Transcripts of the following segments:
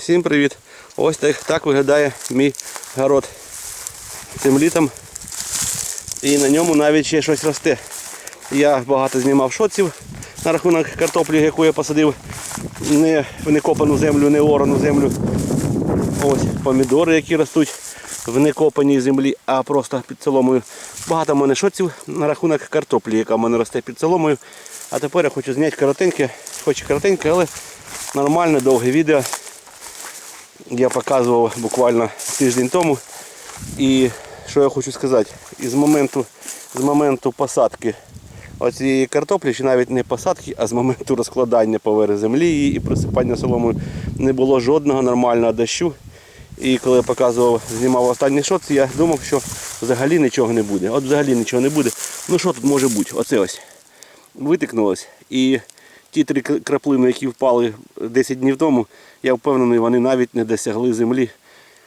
Всім привіт! Ось так, так виглядає мій город цим літом. І на ньому навіть ще щось росте. Я багато знімав шотців на рахунок картоплі, яку я посадив не в некопану землю, не в орану землю. Ось помідори, які ростуть в некопаній землі, а просто під соломою. Багато в мене шотців на рахунок картоплі, яка в мене росте під соломою. А тепер я хочу зняти коротеньке, хоч і коротеньке, але нормальне довге відео. Я показував буквально тиждень тому. І що я хочу сказати, і з моменту, з моменту посадки оцієї картоплі, чи навіть не посадки, а з моменту розкладання поверх землі і присипання соломою не було жодного нормального дощу. І коли я показував, знімав останній шот, я думав, що взагалі нічого не буде. От взагалі нічого не буде. Ну що тут може бути? Оце ось. Витикнулось. І ті три краплини, які впали 10 днів тому, я впевнений, вони навіть не досягли землі.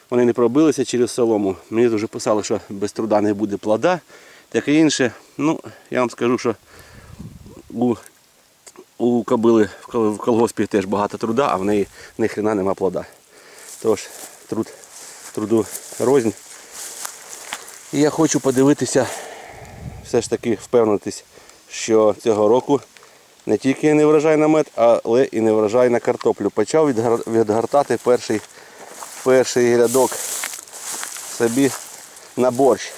Вони не пробилися через солому. Мені вже писали, що без труда не буде плода, таке інше. Ну, я вам скажу, що у, у кобили в колгоспі теж багато труда, а в неї ні хрена нема плода. Тож труд, труду рознь. І я хочу подивитися, все ж таки впевнитись, що цього року не тільки не врожай на мед, але і не врожай на картоплю. Почав відгортати перший, перший рядок собі на борщ.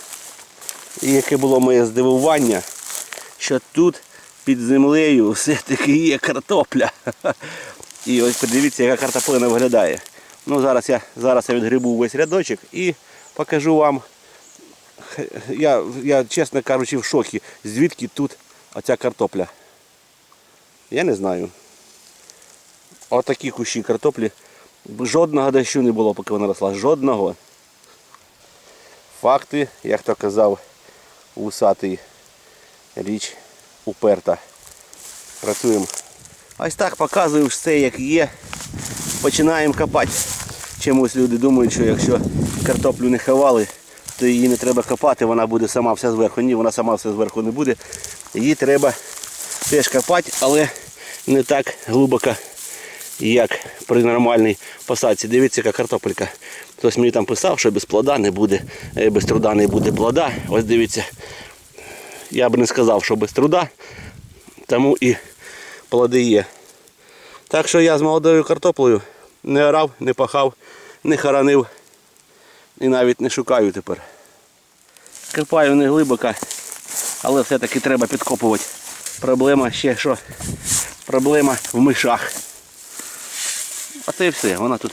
І яке було моє здивування, що тут під землею все-таки є картопля. І ось подивіться, яка картоплина виглядає. Ну, зараз я, зараз я відгрибу весь рядочок і покажу вам. Я, я, чесно кажучи, в шокі, звідки тут оця картопля. Я не знаю. Отакі кущі картоплі. Жодного дощу не було, поки вона росла. Жодного. Факти, як то казав вусатий річ уперта. Працюємо. Ось так показую все, як є. Починаємо копати. Чомусь люди думають, що якщо картоплю не ховали, то її не треба копати, вона буде сама вся зверху. Ні, вона сама все зверху не буде. Її треба теж копати, але не так глибоко, як при нормальній посадці. Дивіться, яка картопелька. Хтось мені там писав, що без плода не буде, е, без труда не буде плода. Ось дивіться. Я би не сказав, що без труда, тому і плоди є. Так що я з молодою картоплею не орав, не пахав, не хоронив і навіть не шукаю тепер. Копаю не глибоко, але все-таки треба підкопувати. Проблема ще що? Проблема в мишах. А це і все, вона тут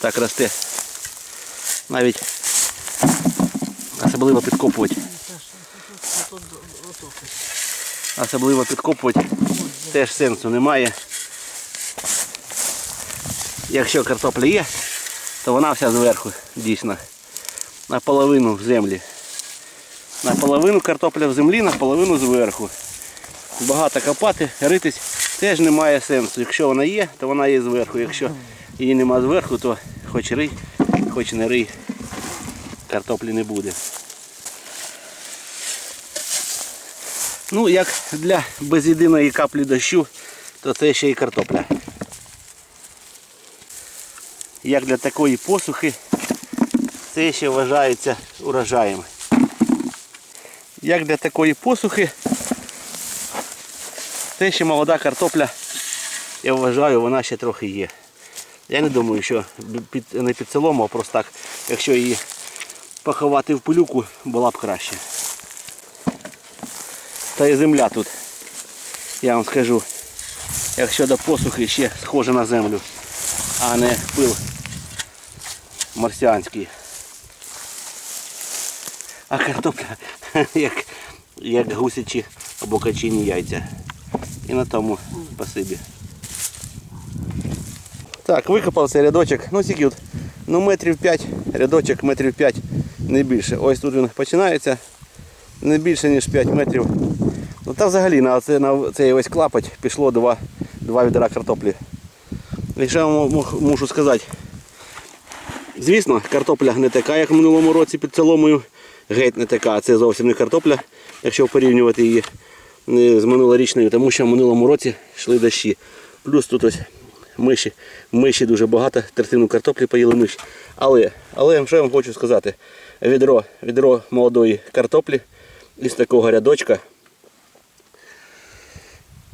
так росте. Навіть особливо підкопувати. Особливо підкопувати теж сенсу немає. Якщо картопля є, то вона вся зверху, дійсно. Наполовину в землі. Наполовину картопля в землі, наполовину зверху. Багато копати, ритись теж немає сенсу. Якщо вона є, то вона є зверху. Якщо її нема зверху, то хоч рий, хоч не рий, картоплі не буде. Ну, як для без єдиної каплі дощу, то це ще й картопля. Як для такої посухи, це ще вважається урожаєм. Як для такої посухи, це ще молода картопля, я вважаю, вона ще трохи є. Я не думаю, що під, не під солому, а просто так, якщо її поховати в пилюку, була б краще. Та і земля тут, я вам скажу, якщо до посухи ще схожа на землю, а не пил марсіанський. А картопля як, як гусячі або качині яйця. І на тому спасибі. Так, викопав цей рядочок. Ну скільки от, ну метрів 5, рядочок метрів 5, не більше. Ось тут він починається. Не більше ніж 5 метрів. Ну та взагалі на, це, на цей ось клапоть пішло два, два відра картоплі. І що я вам мушу сказати? Звісно, картопля не така, як в минулому році під соломою. Геть не така, це зовсім не картопля, якщо порівнювати її з минулорічною, тому що в минулому році йшли дощі. Плюс тут ось миші. Миші дуже багато, третину картоплі поїли миші. Але, але що я вам хочу сказати? Відро, відро молодої картоплі із такого рядочка.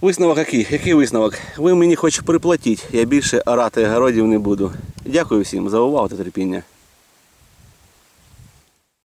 Висновок який? Який висновок? Ви мені хоч приплатіть, я більше орати городів не буду. Дякую всім за увагу та терпіння.